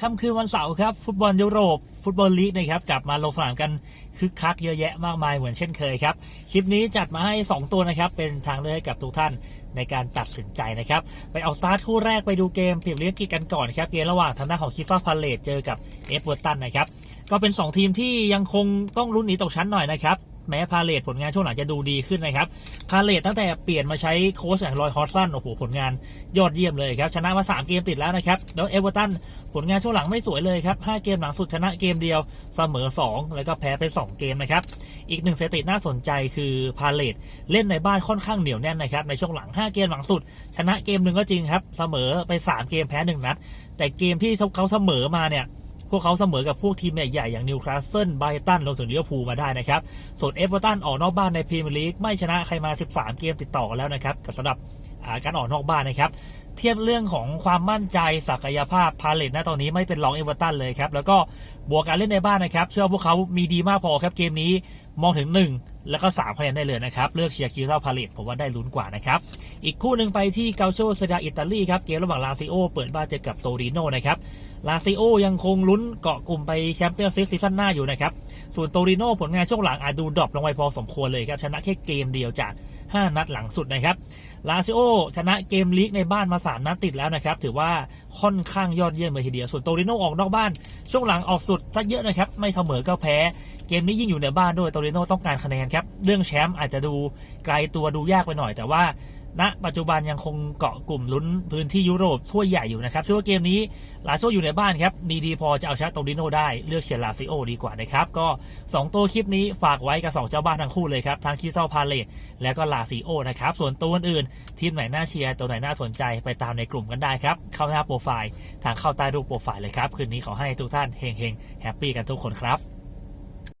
ค่ำคืนวันเสาร์ครับ ฟุตบอลยุโรป ฟุตบอลลีกนะครับกลับมาลงสนามกันคึกคักเยอะแยะมากมายเหมือนเช่นเคยครับ คลิปนี้จัดมาให้ 2 ตัวนะครับ เป็นทางเลือกให้กับทุกท่านในการตัดสินใจนะครับ ไปเอาสตาร์ทคู่แรกไปดูเกมเปรียบเลียกกิจกันก่อนครับ เกมระหว่างทางด้านของคิฟาพาเลตเจอกับเอฟเวอร์ตันนะครับ ก็เป็น 2 ทีมที่ยังคงต้องลุ้นหนีตกชั้นหน่อยนะครับ แม้พาเลตผลงานช่วงหลังจะดูดีขึ้นนะครับ พาเลตตั้งแต่เปลี่ยนมาใช้โค้ชอย่างรอยฮอสซันโอ้โหผลงานยอดเยี่ยมเลยครับชนะมา 3 เกมติดแล้วนะครับ แล้วเอเวอร์ตันผลงานช่วงหลังไม่สวยเลยครับ 5 เกมหลังสุดชนะเกมเดียวเสมอ 2 แล้วก็แพ้ไป 2 เกมนะครับ อีกหนึ่งสถิติน่าสนใจคือพาเลตเล่นในบ้านค่อนข้างเหนียวแน่นนะครับในช่วงหลัง 5 เกมหลังสุด ชนะเกมหนึ่งก็จริงครับเสมอไป 3 เกมแพ้ 1 นัด แต่เกมที่เขาเสมอมาเนี่ย พวกเขาเสมอกับพวกทีมใหญ่ๆอย่างนิวคาสเซิลไบรตันรวมถึงลิเวอร์พูลมาได้นะครับ ส่วนเอเวอร์ตันออกนอกบ้านในพรีเมียร์ลีกไม่ชนะใครมา 13 เกมติดต่อกันแล้วนะครับกับสำหรับการออกนอกบ้านนะครับ เทียบเรื่องของความมั่นใจศักยภาพพาเลตณตอนนี้ไม่เป็นรองเอเวอร์ตันเลยครับ แล้วก็บวกการเล่นในบ้านนะครับ เชื่อพวกเขามีดีมากพอครับเกมนี้มองถึง 1 แล้วก็3คะแนนได้เลยนะครับ เลือกเชียร์คิวซาพาเลตผมว่าได้ลุ้นกว่านะครับ อีกคู่หนึ่งไปที่เกาโชเซดาอิตาลีครับ เกมระหว่างลาซิโอเปิดบ้านเจอกับโตริโนนะครับ ลาซิโอยังคงลุ้นเกาะกลุ่มไปแชมเปี้ยนส์ลีซีซั่นหน้าอยู่นะครับ ส่วนโตริโนผลงานช่วงหลังอาจดูดรอปลงไปพอสมควรเลยครับ ชนะแค่เกมเดียวจาก 5 นัดหลังสุดนะครับ ลาซิโอชนะเกมลีกในบ้านมา 3 นัดติดแล้วนะครับ ถือว่าค่อนข้างยอดเยี่ยมเลยทีเดียว ส่วนโตริโนออกนอกบ้าน ช่วงหลังออกสุดซะเยอะนะครับ ไม่เสมอก็แพ้ เกมนี้ยิ่งอยู่ในบ้านด้วยโตริโนต้องการคะแนนครับ เรื่องแชมป์อาจจะดูไกลตัวดูยากไปหน่อย แต่ว่าณปัจจุบันยังคงเกาะกลุ่มลุ้นพื้นที่ยุโรปถ้วยใหญ่อยู่นะครับเชื่อว่าเกมนี้ลาโซอยู่ในบ้านครับมีดีพอจะเอาชนะโตริโนได้เลือกเชียร์ลาซิโอดีกว่านะครับ ก็ 2 ตัวคลิปนี้ฝากไว้กับ 2 เจ้าบ้านทั้งคู่เลยครับ ทั้งคิซาพาเลตแล้วก็ลาซิโอนะครับ ส่วนตัวอื่นทีมไหนน่าเชียร์ตัวไหนน่าสนใจไปตามในกลุ่มกันได้ครับ เข้าหน้าโปรไฟล์ ทางเข้าใต้รูปโปรไฟล์เลยครับคืนนี้ขอให้ทุกท่านเฮงๆแฮปปี้กันทุกคนครับ